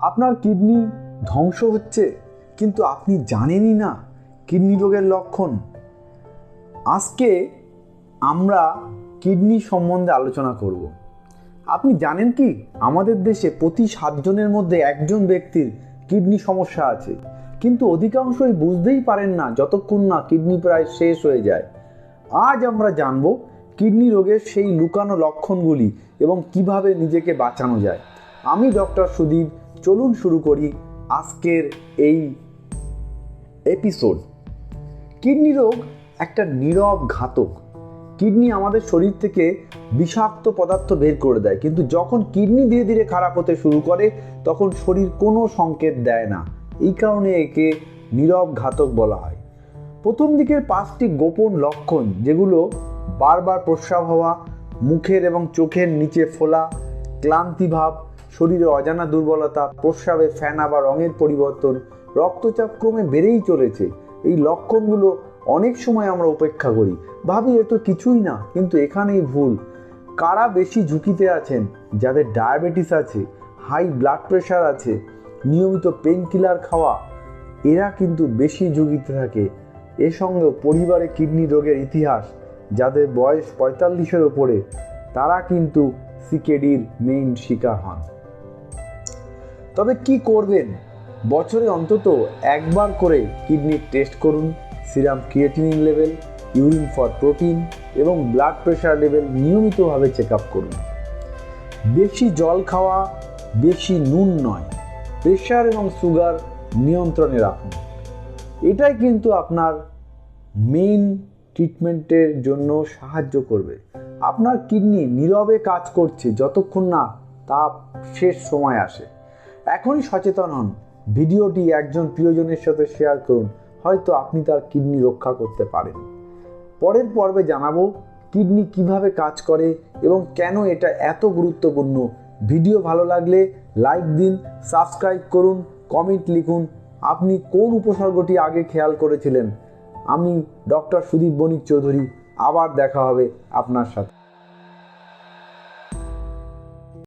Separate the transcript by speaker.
Speaker 1: আপনার কিডনি ধ্বংস হচ্ছে, কিন্তু আপনি জানেনই না কিডনি রোগের লক্ষণ। আজকে আমরা কিডনি সম্বন্ধে আলোচনা করব। আপনি জানেন কি? আমাদের দেশে প্রতি সাতজনের মধ্যে একজন ব্যক্তির কিডনি সমস্যা আছে। কিন্তু অধিকাংশই বুঝতেই পারেন না যতক্ষণ না কিডনি প্রায় শেষ হয়ে যায়। আজ আমরা জানব কিডনি রোগের সেই লুকানো লক্ষণগুলি এবং কীভাবে নিজেকে বাঁচানো যায়। আমি ডক্টর সুদীপ চলুন শুরু করি আজকের এই এপিসোড কিডনি রোগ একটা নীরব ঘাতক। কিডনি আমাদের শরীর থেকে বিষাক্ত পদার্থ বের করে দেয়। কিন্তু যখন কিডনি ধীরে ধীরে খারাপ হতে শুরু করে, তখন শরীর কোনো সংকেত দেয় না। এই কারণে একে নীরব ঘাতক বলা হয়। প্রথম দিকের পাঁচটি গোপন লক্ষণ, যেগুলো বারবার প্রস্রাব হওয়া, মুখের এবং চোখের নিচে ফোলা ক্লান্তিভাব শরীরে অজানা দুর্বলতা, প্রস্রাবে ফেনা বা রঙের পরিবর্তন, রক্তচাপ ক্রমে বেড়েই চলেছে। এই লক্ষণগুলো অনেক সময় আমরা উপেক্ষা করি। ভাবি এ তো কিছুই না, কিন্তু এখানেই ভুল। কারা বেশি ঝুঁকিতে আছেন? যাদের ডায়াবেটিস আছে, হাই ব্লাড প্রেশার আছে, নিয়মিত পেন কিলার খাওয়া, এরা কিন্তু বেশি ঝুঁকিতে থাকে। এর সঙ্গে পরিবারে কিডনি রোগের ইতিহাস, যাদের বয়স পঁয়তাল্লিশের ওপরে, তারা কিন্তু সিকেডির মেইন শিকার হন। তবে কি করবেন? বছরে অন্তত একবার করে কিডনির টেস্ট করুন। Serum creatinine level, urine for protein এবং ব্লাড প্রেশার লেভেল নিয়মিতভাবে চেক আপ করুন। বেশি জল খাওয়া, বেশি নুন নয়, প্রেশার এবং সুগার নিয়ন্ত্রণে রাখুন। এটাই কিন্তু আপনার মেইন ট্রিটমেন্টের জন্য সাহায্য করবে। আপনার কিডনি নীরবে কাজ করছে, যতক্ষণ না তা শেষ সময় আসে। এখনই সচেতন হন। ভিডিওটি একজন প্রিয়জনের সাথে শেয়ার করুন, হয়তো আপনি তার কিডনি রক্ষা করতে পারেন। পরের পর্বে জানাব কিডনি কীভাবে কাজ করে এবং কেন এটা এত গুরুত্বপূর্ণ। ভিডিও ভালো লাগলে লাইক দিন, সাবস্ক্রাইব করুন, কমেন্ট লিখুন, আপনি কোন উপসর্গটি আগে খেয়াল করেছিলেন? আমি ডক্টর সুদীপ বণিক চৌধুরী, আবার দেখা হবে আপনার সাথে।